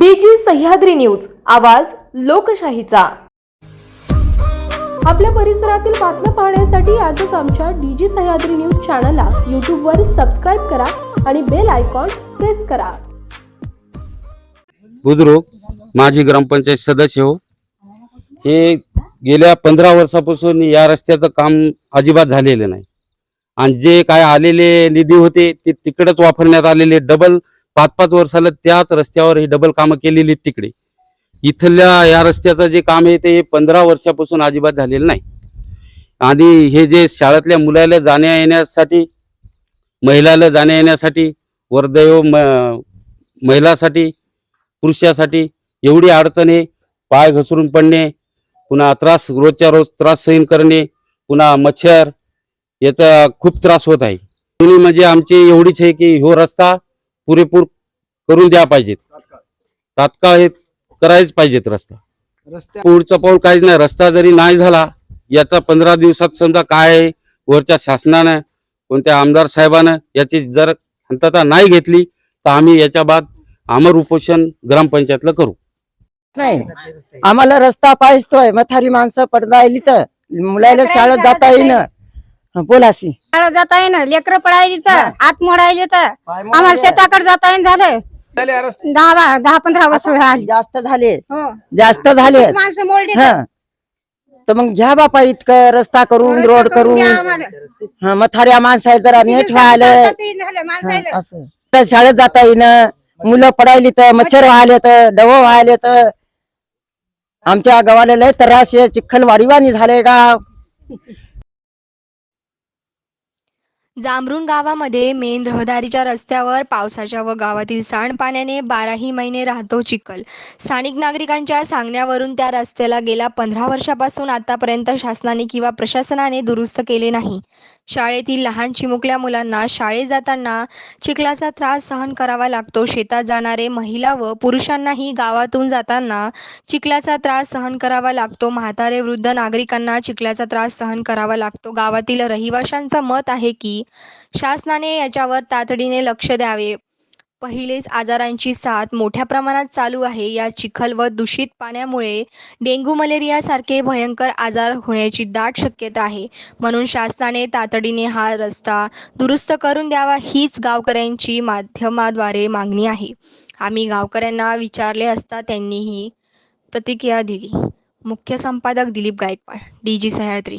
डीजी Sahyadri news आवाज लोकशाहीचा. आपल्या परिसरातील बातम्या पाहण्यासाठी आजच आमच्या डीजी सह्याद्री न्यूज चॅनलला यूट्यूबवर सबस्क्राईब करा आणि बेल आयकॉन प्रेस करा. बुद्रुक माजी ग्रामपंचायत सदस्य हो. हे गेल्या पंधरा वर्षापासून या रस्त्याचं काम अजिबात झालेलं नाही. आणि जे काय आलेले निधी होते ते तिकडेच वापरण्यात आलेले डबल पाच पाच वर्षाला त्याच रस्त्यावर ही डबल कामं केलेली आहेत तिकडे. इथल्या या रस्त्याचं जे काम आहे ते पंधरा वर्षापासून अजिबात झालेलं नाही. आणि हे जे शाळेतल्या मुलाला जाण्या येण्यासाठी महिलाला जाण्या येण्यासाठी वर्दैव म- महिलासाठी पुरुषासाठी एवढी अडचण आहे. पाय घसरून पडणे पुन्हा त्रास रोजच्या रोज त्रास सहन करणे पुन्हा मच्छर याचा खूप त्रास होत आहे. म्हणजे आमची एवढीच आहे की हो रस्ता पुरेपूर करून द्या पाहिजेत. तात्काळ. हे करायच पाहिजेत रस्ता. पुढचं पाऊल काहीच नाही. रस्ता जरी नाही झाला याचा पंधरा दिवसात समजा काय आहे, वरच्या शासनानं कोणत्या आमदार साहेबानं याची जर शांतता नाही घेतली तर आम्ही याच्या बाद आमर उपोषण ग्रामपंचायतला करू. नाही. आम्हाला रस्ता पाहिजतोय. मथारी माणसं पडदा येईल तर मुलाला शाळेत जाता येईन. बोलाशी शाळेत जाता येईन लेकरं पडायली तर हात मोडायले तर. आम्हाला शेताकडे जाता येईन झालं. दहा दहा पंधरा वर्ष झाली. जास्त झाले हो. जास्त झाले माणसं मोडली हा. तर मग घ्या बापा इतकं रस्ता करून रोड करून हा, मथाऱ्या माणसा जरा नेट व्हायला असं. तर शाळेत जाता येईन. मुलं पडायली तर मच्छर व्हायले तर डव व्हायले तर. आमच्या गावाला लय त्रास आहे. चिखल वाडीवानी झाले गाव. जांभरुण गावामध्ये मेन रहदारीच्या रस्त्यावर पावसाच्या व गावातील सांडपाण्याने बाराही महिने राहतो चिखल. स्थानिक नागरिकांच्या सांगण्यावरून त्या रस्त्याला गेल्या पंधरा वर्षापासून आतापर्यंत शासनाने किंवा प्रशासनाने दुरुस्त केले नाही. शाळेतील लहान चिमुकल्या मुलांना शाळेत जाताना चिखलाचा त्रास सहन करावा लागतो. शेतात जाणारे महिला व पुरुषांनाही गावातून जाताना चिखलाचा त्रास सहन करावा लागतो. म्हातारे वृद्ध नागरिकांना चिखलाचा त्रास सहन करावा लागतो. गावातील रहिवाशांचं मत आहे की शासनाने याच्यावर तातडीने लक्ष द्यावे. पहिलेच आजारांची साथ मोठ्या प्रमाणात चालू आहे. या चिखल व दूषित पाण्यामुळे डेंग्यू मलेरियासारखे भयंकर आजार होण्याची दाट शक्यता आहे. म्हणून शासनाने तातडीने हा रस्ता दुरुस्त करून द्यावा हीच गावकऱ्यांची माध्यमाद्वारे मागणी आहे. आम्ही गावकऱ्यांना विचारले असता त्यांनीही प्रतिक्रिया दिली. मुख्य संपादक Dilip Gaikwad D G Sahyadri.